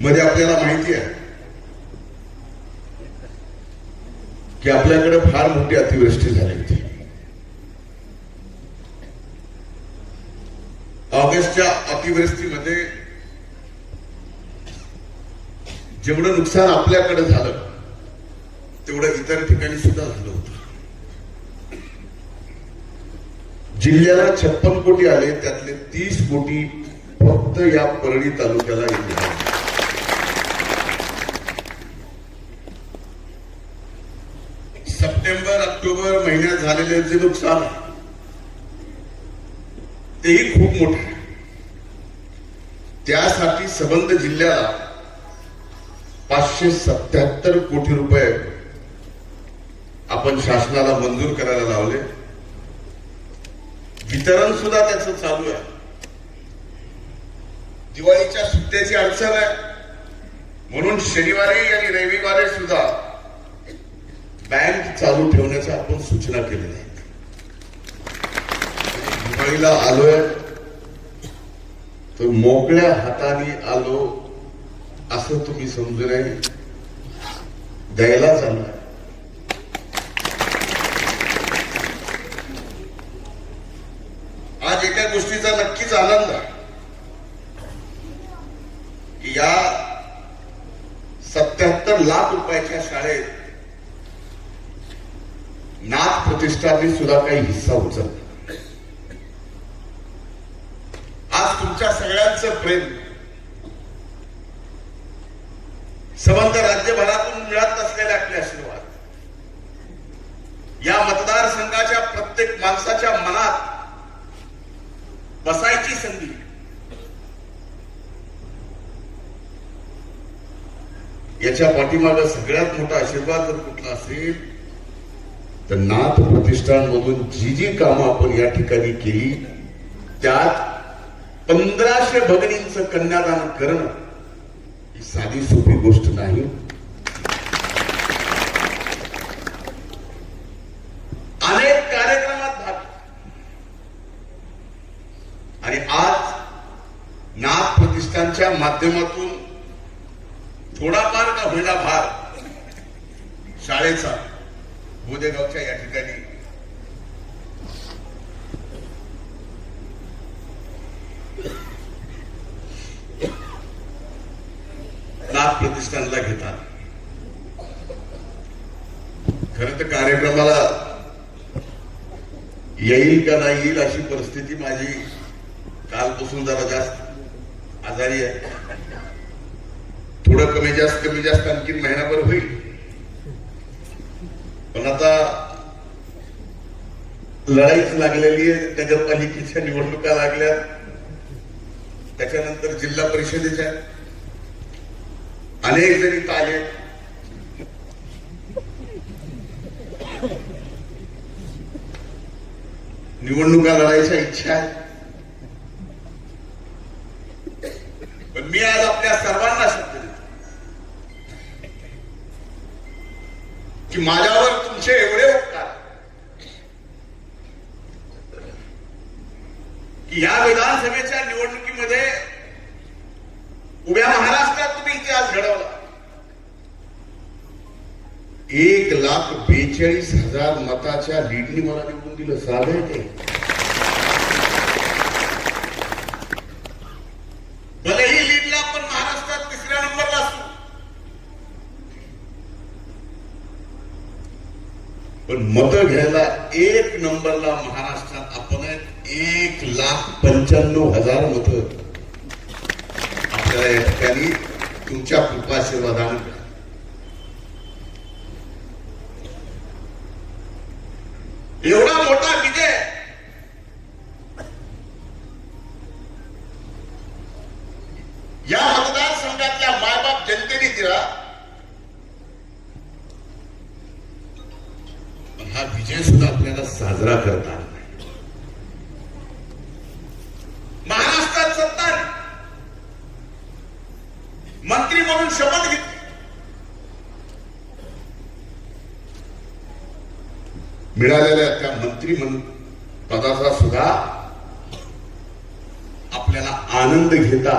मध्ये आपल्याला माहिती आहे. की आपल्याकडे फार मोठी अतिवृष्टी झाली होती. ऑगस्टच्या अतिवृष्टीमध्ये जेवढं नुकसान आपल्याकडे झालं तेवढं इतर ठिकाणी सुद्धा झालं होतं. जिल्ह्याला छप्पन कोटी आले त्यातले तीस कोटी फक्त या परळी तालुक्याला येते ऑक्टोबर महिन्यात झालेले जे नुकसान आहे तेही खूप मोठं आहे. त्यासाठी सबंध जिल्ह्याला पाचशे सत्याहत्तर कोटी रुपये आपण शासनाला मंजूर करायला लावले. वितरण सुद्धा त्याचं चालू आहे. दिवाळीच्या सुट्ट्याची अडचण आहे. म्हणून शनिवारी आणि रविवारी सुद्धा बँक चालू ठेवण्याच्या आपण सूचना केलेल्या आहेत दिवाळीला आलोय. तर मोकळ्या हाताने आलो असं तुम्ही समजू नये. द्यायला चालू आज एका गोष्टीचा नक्कीच आनंद आहे. की या सत्याहत्तर लाख रुपयाच्या शाळेत नाथ प्रतिष्ठानने सुद्धा काही हिस्सा उचलला. आज तुमच्या सगळ्यांचं प्रेम संबंध राज्यभरातून मिळत असलेले आपले आशीर्वाद या मतदारसंघाच्या प्रत्येक माणसाच्या मनात बसायची संधी याच्या पाठीमाग सगळ्यात मोठा आशीर्वाद जर कुठला असेल तर नाथ प्रतिष्ठान मधून जी जी कामं आपण या ठिकाणी केली त्यात पंधराशे भगिनींचं कन्यादान करणं ही साधी सोपी गोष्ट नाही. अनेक कार्यक्रमात भाग आणि आज नाथ प्रतिष्ठानच्या माध्यमातून थोडाफार का होईना भार शाळेचा बोदेगावच्या या ठिकाणी नाथ प्रतिष्ठानला घेतात. खरं तर कार्यक्रमाला येईल का नाही येईल अशी परिस्थिती माझी कालपासून जरा जास्त आजारी आहे. थोडं कमी जास्त कमी जास्त आणखी महिनाभर होईल. पण आता लढाईच लागलेली आहे नगरपालिकेच्या निवडणुका लागल्या. त्याच्यानंतर जिल्हा परिषदेच्या अनेक जण इथं आले. निवडणुका लढायच्या इच्छा आहे. पण मी आज आपल्या सर्वांना शब्द देतो की माझ्यावर तुमचे एवढे उपकार की या विधानसभेच्या निवडणुकीमध्ये उभ्या महाराष्ट्रात तुम्ही इतिहास घडवला. एक लाख बेचाळीस हजार मताच्या लीडनी मला निवडून दिलं. साधं आहे ते भलेही लीडला आपण महाराष्ट्रात तिसऱ्या नंबरला असू पण मत घ्यायला एक नंबरला महाराष्ट्रात आपण आहे. एक लाख पंच्याण्णव हजार मत आपल्याला या ठिकाणी तुमच्या कृपाशीर्वादाने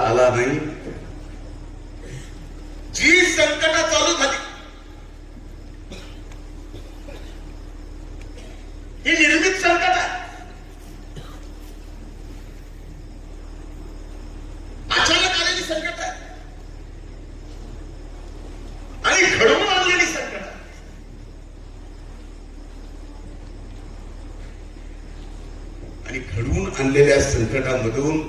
आला नाही. जी संकट चालू झाली ही निर्मित संकट आहे. अचानक आलेली संकट आहे. आणि घडवून आणलेली संकट आहे. आणि घडवून आणलेल्या संकटामधून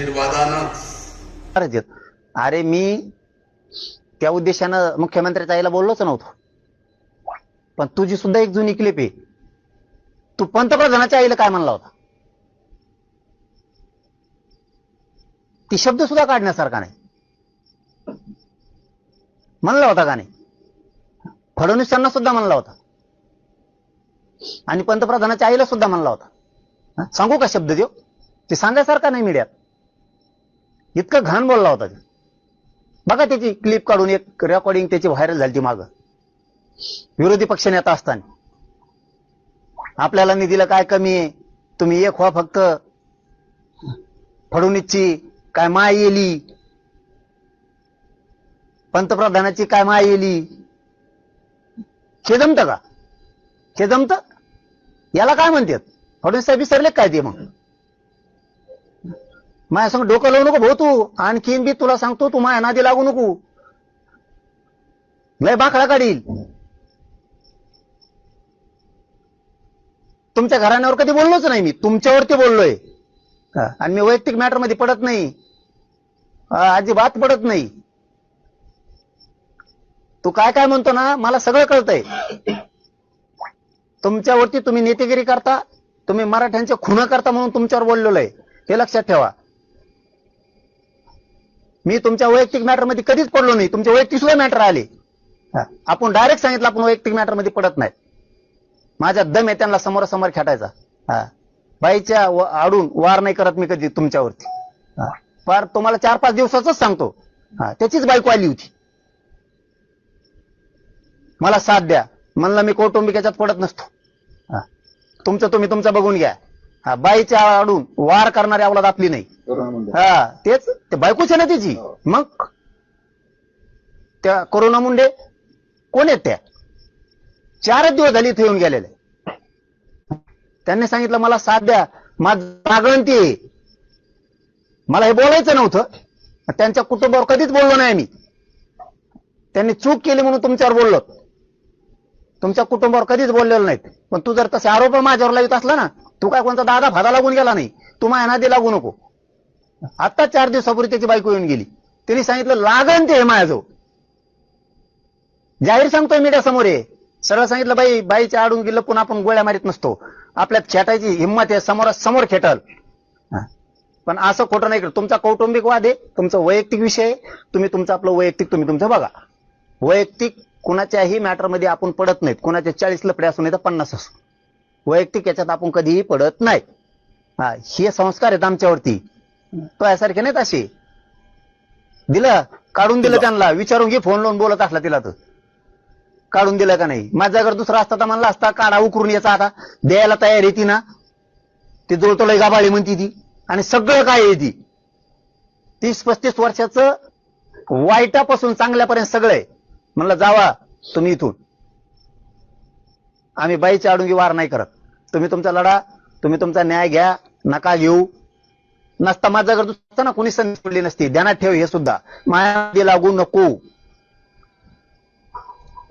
आशीर्वादानं. अरे मी त्या उद्देशानं मुख्यमंत्र्याच्या आईला बोललोच नव्हतो. पण तुझी सुद्धा एक जुनी क्लिप आहे. तू पंतप्रधानाच्या आईला काय म्हणला होता? ती शब्द सुद्धा काढण्यासारखा नाही. म्हणला होता का नाही? फडणवीसांना सुद्धा म्हणला होता. आणि पंतप्रधानाच्या आईला सुद्धा म्हणला होता. सांगू का शब्द देव? ते सांगायसारखा नाही मीडियात. इतकं घाण बोलला होता ते. बघा त्याची क्लिप काढून एक रेकॉर्डिंग त्याची व्हायरल झाली ती माग. विरोधी पक्ष नेता असताना. आपल्याला निधीला काय कमी आहे? तुम्ही एक व्हा फक्त. फडणवीसची काय माय येली. पंतप्रधानाची काय माय येली. हे जमतं का? हे जमतं? याला काय म्हणतात? फडणवीस साहेब विसरले काय ते मग? माझ्या संग डोकं लावू नको भाऊ तू. आणखीन बी तुला सांगतो तू माझ्या नादी लागू नको. लय बाखळा काढील. तुमच्या घराण्यावर कधी बोललोच नाही मी. तुमच्यावरती बोललोय. आणि मी वैयक्तिक मॅटरमध्ये पडत नाही. अजिबात पडत नाही. तू काय काय म्हणतो ना मला सगळं कळतंय. तुमच्यावरती तुम्ही नेतेगिरी करता तुम्ही मराठ्यांचे खुनं करता म्हणून तुमच्यावर बोललेलो आहे. हे लक्षात ठेवा. मी तुमच्या वैयक्तिक मॅटरमध्ये कधीच पडलो नाही. तुमचे वैयक्तिक सुद्धा मॅटर आले. आपण डायरेक्ट सांगितलं आपण वैयक्तिक मॅटरमध्ये पडत नाही. माझ्या दम आहे त्यांना समोरासमोर खेटायचा. हा. बाईच्या आडून वार नाही करत मी कधी तुमच्यावरती. हा, फार तुम्हाला चार पाच दिवसाच सांगतो. हा. त्याचीच बायको आली होती. मला साथ द्या. म्हणलं मी कौटुंबिक याच्यात पडत नसतो. हा. तुमचं तुम्ही तुमचं बघून घ्या. हा बाईच्या आडून वार करणारी अवलाद आपली नाही. हा तेच ते बायकोच आहे ना तिची. मग? त्या कोरोना मुंडे कोण आहेत त्या? चारच दिवस झाली इथे येऊन गेलेले. त्यांनी सांगितलं मला साथ द्या माझं मागण ती आहे. मला हे बोलायचं नव्हतं. त्यांच्या कुटुंबावर कधीच बोललो नाही मी. त्यांनी चूक केली म्हणून तुमच्यावर बोललो. तुमच्या कुटुंबावर कधीच बोललेलं नाहीत. पण तू जर तसे आरोप माझ्यावर लावित असला ना तू काय कोणता दादा फादा लागून गेला नाही? तू माझ्या नादी लागू नको. आता चार दिवसापूर्वी त्याची बायको येऊन गेली. तिने सांगितलं लागन ते माझ्याजवळ. जाहीर सांगतोय मीडिया समोर आहे सरळ सांगितलं बाई बाईच्या आडून गेलं पुन्हा आपण गोळ्या मारीत नसतो. आपल्यात खेटायची हिंमत आहे समोरासमोर समोर पण असं खोटं नाही करत. तुमचा कौटुंबिक वाद आहे तुमचा वैयक्तिक विषय आहे. तुम्ही तुमचं आपलं वैयक्तिक तुम्ही तुमचं बघा. वैयक्तिक कुणाच्याही मॅटरमध्ये आपण पडत नाहीत. कुणाचे चाळीस लपडे असू नाही तर पन्नास असू. वैयक्तिक याच्यात आपण कधीही पडत नाही. हा हे संस्कार आहेत आमच्यावरती. तो यासारखे नाहीत असे. दिलं काढून दिलं त्यांना. विचारून घे फोन लावून बोलत असला तिला तर. काढून दिलं का नाही? माझ्या जर दुसरा असता तर म्हणला असता काढा उकरून याचा आता. द्यायला तयार आहे ती ना. ती जोडतोय गाबाळी म्हणती ती. आणि सगळं काय आहे ती? तीस पस्तीस वर्षाचं वाईटापासून चांगल्यापर्यंत सगळं आहे. म्हणलं जावा तुम्ही इथून. आम्ही बाईच्या आडून वार नाही करत. तुम्ही तुमचा लढा तुम्ही तुमचा न्याय घ्या नका घेऊ. नसता माझा दुसरा ना कोणी संधी पडली नसती. ध्यानात ठेव हे सुद्धा. माया लागू नको.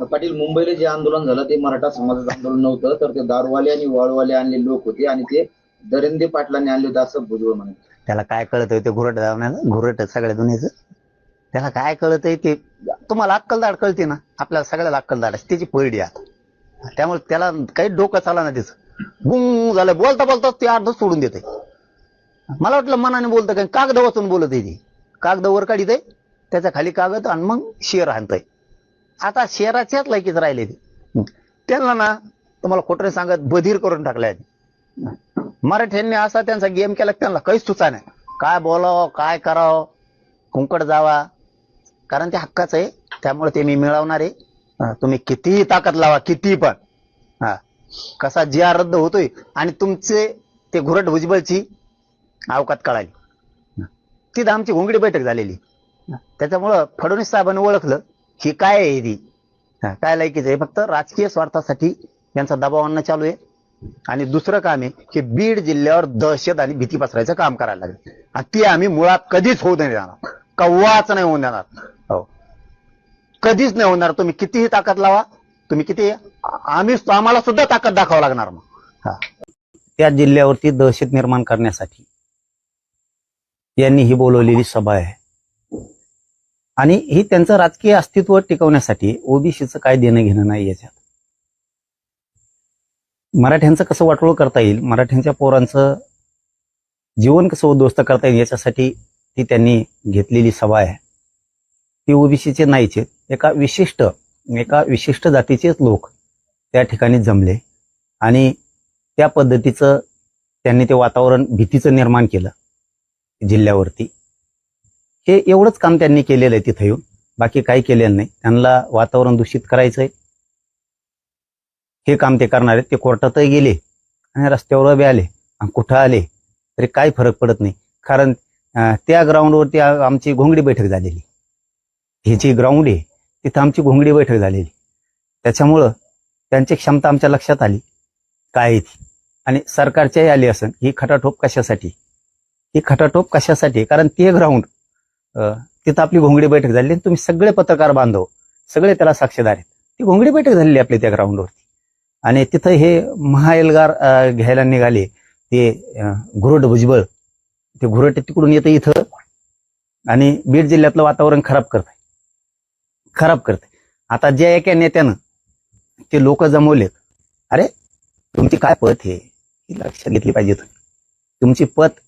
पाटील मुंबईला जे आंदोलन झालं ते मराठा समाजाचं आंदोलन नव्हतं तर ते दारूवाले आणि वाळूवाले आणले लोक होते आणि ते दरिंदे पाटलांनी आणले होते असं भुजबळ म्हणे त्याला काय कळत ते घुरट घुरट सगळ्या दुनियेचं? त्याला काय कळत ते? तुम्हाला अक्कलदाड कळते ना? आपल्याला सगळ्याला अक्कलदाड असते. त्याची पळडी आता. त्यामुळे त्याला काही डोकं चाला ना तिचं. बुंग झालं. बोलता बोलता ते अर्ध सोडून देते. मला वाटलं मनाने बोलतं काय कागद वाचून बोलत आहे ती. कागद वर काढित आहे त्याच्याखाली कागद आणि मग शेर आणतंय. आता शेराच्याच लायकीच राहिले ते. त्यांना ना तुम्हाला खोटरे सांगत बधीर करून टाकलाय मराठ्यांनी असा त्यांचा गेम केला त्यांना काहीच सुचा नाही. काय बोलावं काय करावं? कुंकड जावा. कारण ते हक्काचं आहे. त्यामुळे ते मी मिळवणार आहे. तुम्ही कितीही ताकद लावा किती पण. हा. कसा जी आर रद्द होतोय आणि तुमचे ते घुरट भुजबळची अवकात कळाली. तिथं आमची घोंगडी बैठक झालेली. त्याच्यामुळं फडणवीस साहेबांनी ओळखलं ही काय आहे ती काय लायकीचं आहे? फक्त राजकीय स्वार्थासाठी यांचा दबाव आणणं चालू आहे. आणि दुसरं काम आहे की बीड जिल्ह्यावर दहशत आणि भीती पसरायचं काम करायला लागेल. आणि ती आम्ही मुळात कधीच होऊ नाही देणार. कव्वाच नाही होऊन देणार. हो. कधीच नाही होणार. तुम्ही कितीही ताकद लावा तुम्ही किती आम्ही आम्हाला सुद्धा ताकद दाखवावं लागणार मग. त्या जिल्ह्यावरती दहशत निर्माण करण्यासाठी यांनी ही बोलवलेली सभा आहे. आणि ही त्यांचं राजकीय अस्तित्व टिकवण्यासाठी ओबीसीचं काय देणं घेणं नाही याच्यात. मराठ्यांचं कसं वाटोळ करता येईल मराठ्यांच्या पोरांचं जीवन कसं उद्ध्वस्त करता येईल याच्यासाठी ती त्यांनी घेतलेली सभा आहे. ती ओबीसीचे नाहीच आहेत. एका विशिष्ट एका विशिष्ट जातीचेच लोक त्या ठिकाणी जमले आणि त्या पद्धतीचं त्यांनी ते वातावरण भीतीचं निर्माण केलं जिल्ह्यावरती. हे एवढंच काम त्यांनी केलेलं आहे तिथं येऊन. बाकी काही केलेलं नाही. त्यांना वातावरण दूषित करायचंय. हे काम ते करणार आहेत. ते कोर्टातही गेले आणि रस्त्यावर बी आले आणि कुठं आले तरी काही फरक पडत नाही. कारण त्या ग्राउंडवरती आमची घोंगडी बैठक झालेली. ही जी ग्राउंड आहे तिथं आमची घोंगडी बैठक झालेली. त्याच्यामुळं त्यांची क्षमता आमच्या लक्षात आली. काय ती? आणि सरकारच्याही आली असेल ही खटाटोप कशासाठी? ही खटाटोप कशासाठी? कारण ते ग्राउंड तिथं आपली घोंगडी बैठक झाली आणि तुम्ही सगळे पत्रकार बांधव सगळे त्याला साक्षीदार आहेत. ती घोंगडी बैठक झालेली आपली त्या ग्राउंडवरती आणि तिथं हे महाएल्गार घ्यायला निघाले. ते घुरट भुजबळ ते घुरट तिकडून येतं इथं. आणि बीड जिल्ह्यातलं वातावरण खराब करत खराब करते. आता ज्या एका नेत्यानं ते लोक जमवलेत अरे तुमची काय पत हे? ही लक्षात घेतली पाहिजे तुम्ही तुमची पत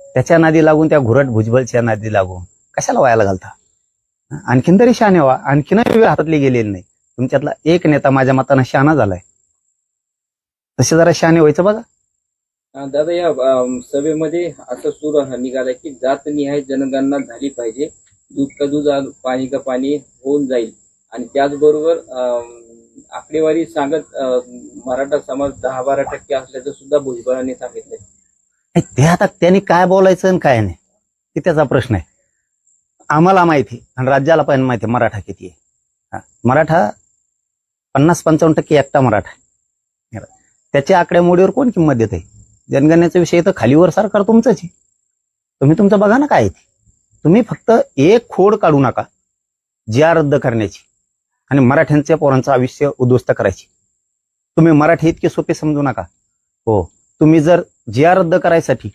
त्याच्या नादी लागून त्या घुरट भुजबळच्या नादी लागून कशाला व्हायला घालता? आणखीन तरी शहाणे व्हा. आणखीनही वेळ हातातली गेलेली नाही. तुमच्यातला एक नेता माझ्या मतानं शहाणा झालाय. तसे जरा शहाणे व्हायचं बघा. दादा या सभेमध्ये असं सूर निघालाय की जात निहाय जनगणना झाली पाहिजे. दूध का दूध पाणी का पाणी होऊन जाईल. आणि त्याचबरोबर अं, आकडेवारी सांगत मराठा समाज दहा बारा टक्के असल्याचं सुद्धा भुजबळांनी सांगितलंय. ते आता त्यांनी काय बोलायचं आणि काय नाही ते त्याचा प्रश्न आहे. आम्हाला माहिती आणि राज्याला पण माहिती मराठा किती आहे. मराठा पन्नास पंचावन्न टक्के एकटा मराठा आहे. त्याच्या आकड्यामोडीवर कोण किंमत देत आहे जनगणनेचा विषय तर खालीवर सरकार तुमचंच आहे. तुम्ही तुमचं बघा ना काय ते. तुम्ही फक्त एक खोड काढू नका जिया रद्द करण्याची आणि मराठ्यांच्या पोरांचं आयुष्य उद्ध्वस्त करायची. तुम्ही मराठी इतके सोपे समजू नका. हो तुम्ही जर जिया रद्द करायसाठी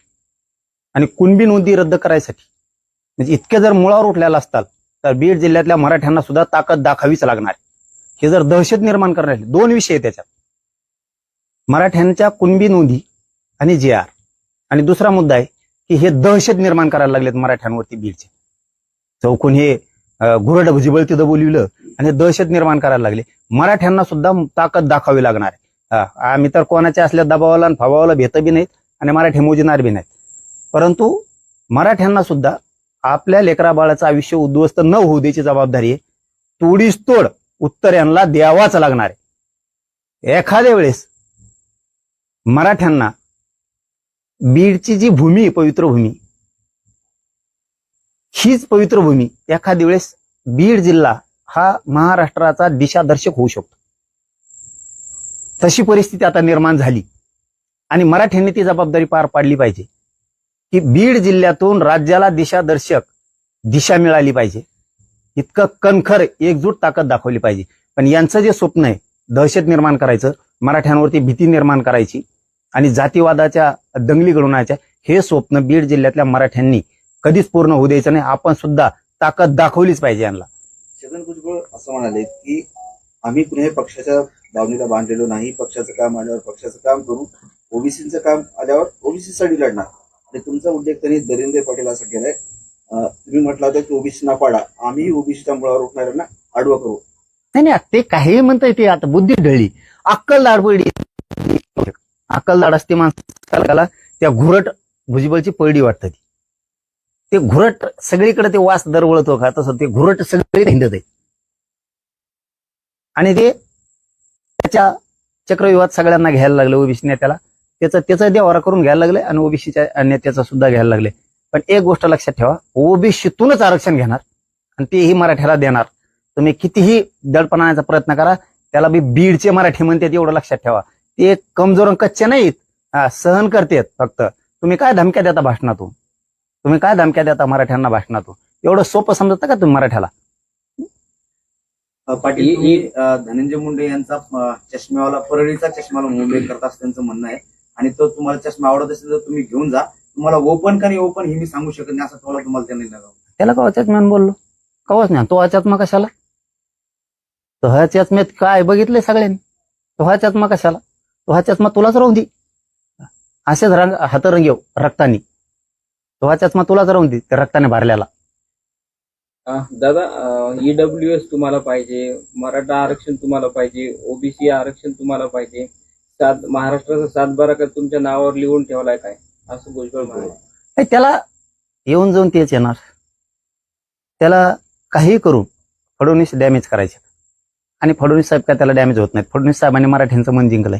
आणि कुणबी नोंदी रद्द करायसाठी म्हणजे इतके जर मुळावर उठलेला असताल तर बीड जिल्ह्यातल्या मराठ्यांना सुद्धा ताकद दाखावीच लागणार. हे जर दहशत निर्माण करणार दोन विषय त्याच्यात मराठ्यांच्या कुणबी नोंदी आणि जे आर आणि दुसरा मुद्दा आहे की हे दहशत निर्माण करायला लागलेत मराठ्यांवरती बीडचे. चौकून हे गुरड घुरड तिथं बोलविलं आणि दहशत निर्माण करायला लागले. मराठ्यांना सुद्धा ताकद दाखवावी लागणार आहे. आम्ही तर कोणाच्या असल्या दबावाला आणि फवावाला भेट बी नाहीत आणि मराठी मोजणार बी नाहीत. परंतु मराठ्यांना सुद्धा आपल्या लेकरा बाळाचं आयुष्य उद्ध्वस्त न होऊ द्यायची जबाबदारी आहे. तोडीस तोड उत्तर यांना द्यावाच लागणार आहे. एखाद्या वेळेस मराठ्यांना बीडची जी भूमी पवित्र भूमी हीच पवित्र भूमी एखाद्या वेळेस बीड जिल्हा हा महाराष्ट्राचा दिशादर्शक होऊ शकतो. तशी परिस्थिती आता निर्माण झाली. आणि मराठ्यांनी ती जबाबदारी पार पाडली पाहिजे. की बीड जिल्ह्यातून राज्याला दिशादर्शक दिशा मिळाली पाहिजे. इतकं कणखर एकजूट ताकद दाखवली पाहिजे. पण यांचं जे स्वप्न आहे दहशत निर्माण करायचं मराठ्यांवरती भीती निर्माण करायची आणि जातीवादाच्या दंगली घडवण्याच्या हे स्वप्न बीड जिल्ह्यातल्या मराठ्यांनी कधीच पूर्ण होऊ द्यायचं नाही. आपण सुद्धा ताकद दाखवलीच पाहिजे यांना. छगन भुजबळ असं म्हणाले की आम्ही कुठल्याही पक्षाच्या दावणीला बांधलेलो नाही. पक्षाचं काम आल्यावर पक्षाचं काम करू. ओबीसीचं काम आल्यावर ओबीसीसाठी लढणार. आणि तुमचा उल्लेख त्यांनी दरिंदे पाटील असं केलाय. तुम्ही म्हटलं होतं की ओबीसी ना पाडा. आम्ही ओबीसीच्या मुळावर उठणाऱ्यांना आडवं करू. नाही नाही ते काही म्हणताय ते आता बुद्धी ढळली. अक्कल दाड पडली असते माणसाला त्या घुरट भुजबळची पळडी वाटत ती. ते घुरट सगळीकडे ते वास दरवळतो का तसं ते घुरट सगळी हिंडत आहे. आणि ते त्याच्या चक्रव्यूहात सगळ्यांना घ्यायला लागले ओबीसी नेत्याला. त्याचा त्याचा देवारा करून घ्यायला लागले आणि ओबीसीच्या नेत्याचा सुद्धा घ्यायला लागले. पण एक गोष्ट लक्षात ठेवा ओबीसीतूनच आरक्षण घेणार आणि तेही मराठ्याला देणार. तुम्ही कितीही दडपणाचा प्रयत्न करा त्याला बी बीडचे मराठी म्हणतात एवढं लक्षात ठेवा. ते कमजोर आणि कच्चे नाहीत. हा, सहन करतेत फक्त. तुम्ही काय धमक्या देता भाषणातून? तुम्ही काय धमक्या देता मराठ्यांना भाषणातून? एवढं सोपं समजता का तुम्ही मराठ्याला? पाटील ही- धनंजय मुंडे यांचा चष्म्यावाला परळीचा चष्माला मुंबई करत असं त्यांचं म्हणणं आहे. आणि तो तुम्हाला चष्मा आवडत असेल तर तुम्ही घेऊन जा. तुम्हाला ओपन का नाही ओपन हे मी सांगू शकत नाही असं तुम्हाला तुम्हाला त्यांनी लागावं त्याला कवाच्याच मॅन बोललो? कवाच नाही. तो आचात्मा कशाला? तो हा चष्म्यात काय बघितलंय सगळ्यांनी? तो हा चष्मा कशाला? तो हा चष्मा तुलाच राहून दे. असेच रंग हातरंगेव रक्तानी. तो हा चष्मा तुलाच राहून दे त्या रक्ताने भरलेला. अं, दादा ईडब्ल्यू एस तुम्हाला पाहिजे मराठा आरक्षण तुम्हाला पाहिजे ओबीसी आरक्षण तुम्हाला पाहिजे. सात महाराष्ट्राचा सातबारा का तुमच्या नावावर लिहून ठेवलाय काय? असं भुजबळ म्हणाले. नाही, त्याला येऊन जाऊन तेच येणार. त्याला काही करून फडणवीस डॅमेज करायचे. आणि फडणवीस साहेब काय त्याला डॅमेज होत नाहीत. फडणवीस साहेबांनी मराठ्यांचं मन जिंकलंय.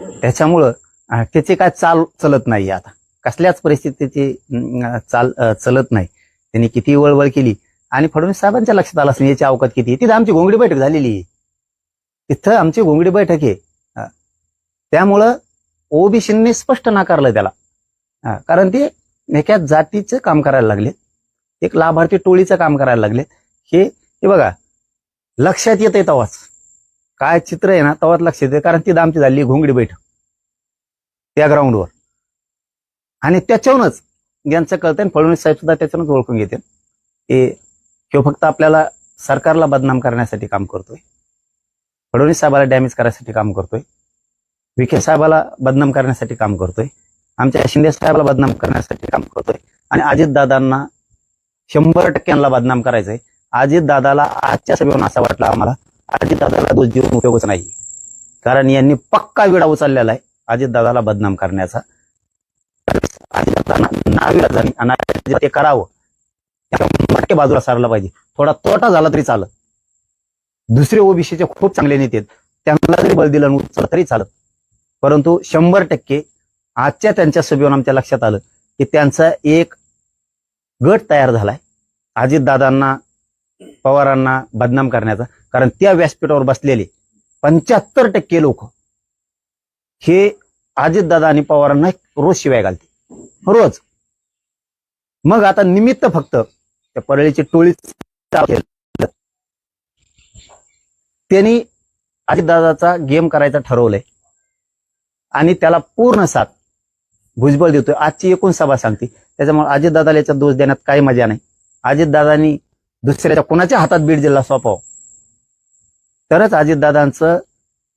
त्याच्यामुळं त्याचे त्याची काय चाल चलत नाही आता. कसल्याच परिस्थितीची चाल चलत नाही. त्यांनी किती वळवळ केली. आणि फडणवीस साहेबांच्या लक्षात आलं असं याची अवकात किती. तिथं आमची घोंगडी बैठक झालेली आहे. तिथं आमची घोंगडी बैठक आहे. हा. त्यामुळं ओबीसींनी स्पष्ट नाकारलं त्याला. हा, कारण ते एका जातीचं काम करायला लागले एक लाभार्थी टोळीचं काम करायला लागले हे बघा लक्षात येते तवाच. काय चित्र आहे ना तवाच लक्ष येते कारण ती आमची झाली घोंगडी बैठक. त्या ग्राउंडवर आणि त्याच्यावरूनच यांचं कळतंय फडणवीस साहेब सुद्धा त्याच्यावरूनच ओळखून घेते हे किंवा फक्त आपल्याला सरकारला बदनाम करण्यासाठी काम करतोय. फडणवीस साहेबाला डॅमेज करायसाठी काम करतोय. विखे साहेबाला बदनाम करण्यासाठी काम करतोय. आमच्या शिंदे साहेबाला बदनाम करण्यासाठी काम करतोय. आणि अजित दादांना शंभर टक्क्यांना बदनाम करायचंय. अजित दादाला आजच्या सभेवरून असं वाटलं आम्हाला अजित दादाला दोष देऊन उपयोगच नाही. कारण यांनी पक्का विडा उचललेला आहे. अजित दादाला बदनाम करण्याचा. ते करावं. मटके बाजूला सारला पाहिजे. थोडा तोटा झाला तरी चालत. दुसरे ओबीसीचे खूप चांगले नेते आहेत. त्यांना जरी बळ दिलं तरी चालत. परंतु शंभर टक्के आजच्या त्यांच्या सभेवरून आमच्या लक्षात आलं की त्यांचा एक गट तयार झालाय. अजितदादांना पवारांना बदनाम करण्याचा. कारण त्या व्यासपीठावर बसलेले पंच्याहत्तर टक्के लोक हे अजितदादा आणि पवारांना रोज शिवाय घालते. रोज. मग आता निमित्त फक्त त्या परळीची टोळी त्यांनी अजितदादाचा गेम करायचा ठरवलंय. आणि त्याला पूर्ण साथ भुजबळ देतोय. आजची एकूण सभा सांगते. त्याच्यामुळे अजितदादाला याचा दोष देण्यात काही मजा नाही. अजितदादांनी दुसऱ्याच्या कोणाच्या हातात बीड जिल्हा सोपाव? तरच अजितदादांचं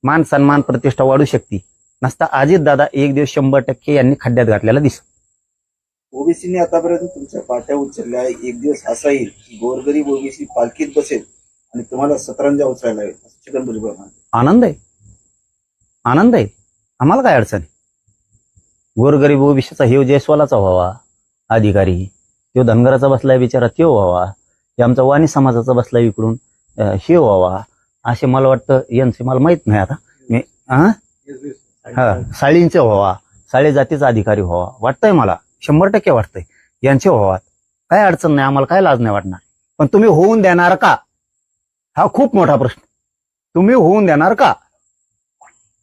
मान सन्मान प्रतिष्ठा वाढू शकते. नसता अजितदादा एक दिवस शंभर टक्के यांनी खड्ड्यात घातलेला दिसतो. ओबीसीने आतापर्यंत तुमच्या पाट्या उचलल्या एक दिवस असा येईल की गोरगरीब ओबीसी पालखीत बसेल आणि तुम्हाला सतरंजा उचलायला येईल. छगन भुजबळ आनंद आहे. आनंद आहे. आम्हाला काय अडचण आहे? गोरगरीब ओबीसीचा हे जयस्वालाचा व्हावा अधिकारी. तो धनगराचा बसलाय बिचारा त्यो व्हावा. हे आमचा वाणी समाजाचा बसलाय इकडून हे व्हावा. असे मला वाटतं यांचे मला माहीत नाही आता. मी हा साळींचे व्हावा साळी जातीचा अधिकारी व्हावा वाटतंय मला. शंभर टक्के वाटतंय. यांचे व्हावा काय अडचण नाही आम्हाला काय लाज नाही वाटणार. पण तुम्ही होऊन देणार का? हा खूप मोठा प्रश्न. तुम्ही होऊन देणार का?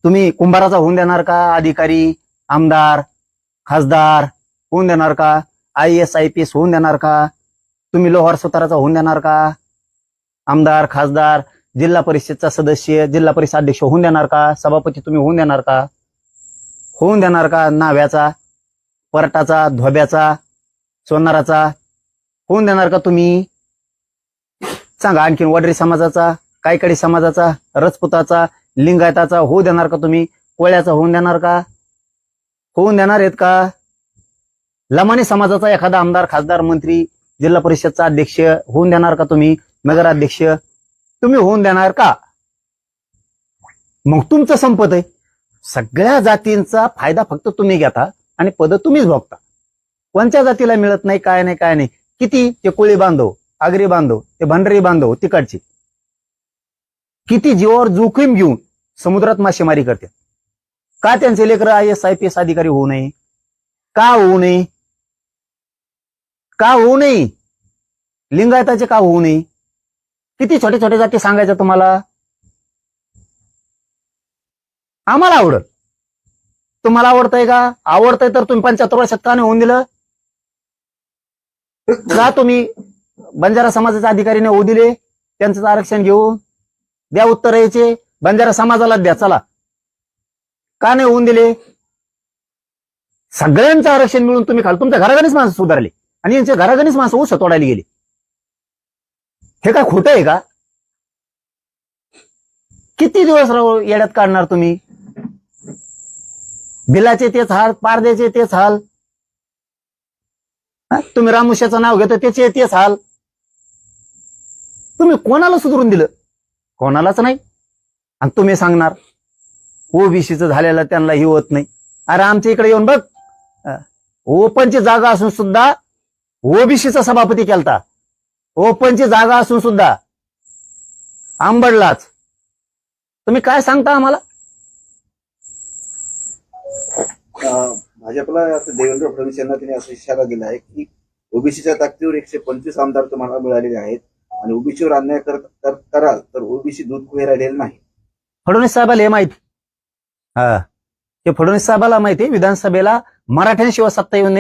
तुम्ही कुंभाराचा होऊन देणार का? अधिकारी आमदार खासदार होऊन देणार का? I S I P S होऊन देणार का? तुम्ही लोहार सुताराचा होऊन देणार का? आमदार खासदार जिल्हा परिषदचा सदस्य जिल्हा परिषद अध्यक्ष होऊन देणार का? सभापती तुम्ही होऊन देणार का? होऊन देणार का? नाव्याचा परटाचा धोब्याचा सोनाराचा? होऊन देणार का तुम्ही? सांगा आणखीन वडरी समाजाचा कायकडी समाजाचा रजपुताचा लिंगायताचा होऊ देणार का तुम्ही? कोळ्याचा होऊन देणार का? होऊन देणार आहेत का? लमानी समाजाचा एखादा आमदार खासदार मंत्री जिल्हा परिषदचा अध्यक्ष होऊन देणार का तुम्ही? नगराध्यक्ष तुम्ही होऊन देणार का? मग तुमचं संपत आहे. सगळ्या जातींचा फायदा फक्त तुम्ही घेता आणि पद तुम्हीच भोगता. कोणत्या जातीला मिळत नाही काय नाही काय नाही. किती? ते कोळी बांधव आगरी बांधव ते भंडारी बांधव तिकडचे. किती जीवावर जोखीम घेऊन समुद्रात मासेमारी करतात. का त्यांचे लेकर I S I P S अधिकारी होऊ नये? का होऊ नये? का होऊ नये? लिंगायताचे का होऊ नये? किती छोटे छोटे जाती सांगायचं तुम्हाला? आम्हाला आवडत तुम्हाला आवडतंय का? आवडतंय तर तुम्ही पंच्याहत्तर शतकाने नाही होऊन दिलं? जा तुम्ही. बंजारा समाजाच्या अधिकारीने होऊ दिले. त्यांचं आरक्षण घेऊन द्या उत्तर यायचे. बंजारा समाजाला द्या. चला. का नाही होऊन दिले? सगळ्यांचं आरक्षण मिळून तुम्ही खाल तुमच्या घराघरीच माणसं सुधारले. आणि यांच्या घराघरीच माणसं ऊस तोडायला गेली. हे काय खोटं आहे का? किती दिवस राहू येड्यात काढणार तुम्ही? बिलाचे तेच हाल पारद्याचे तेच हाल. तुम्ही रामुष्याचं नाव घेतो त्याचे तेच हाल. तुम्ही कोणाला सुधरून दिलं? कोणालाच नाही. आणि तुम्ही सांगणार ओबीसीचं झालेलं त्यांना ही होत नाही. अरे आमच्या इकडे येऊन बघ. ओपनची जागा असून सुद्धा ओबीसीचा सभापती केलता. ओपनची जागा असून सुद्धा आंबडलाच. तुम्ही काय सांगता आम्हाला? भाजपला देवेंद्र फडणवीस यांना त्यांनी असा इशारा दिला आहे की ओबीसीच्या ताकदीवर एकशे पंचवीस आमदार तुम्हाला मिळालेले आहेत आणि ओबीसीवर अन्याय कर- कर- कराल तर ओबीसी दूध कुहे राहिलेलं नाही. फडणवीस साहेबाला हे माहिती. हा. ते फडणवीस साहेबाला माहिती विधानसभेला मराठ्यांशिवाय सत्ता येऊ नये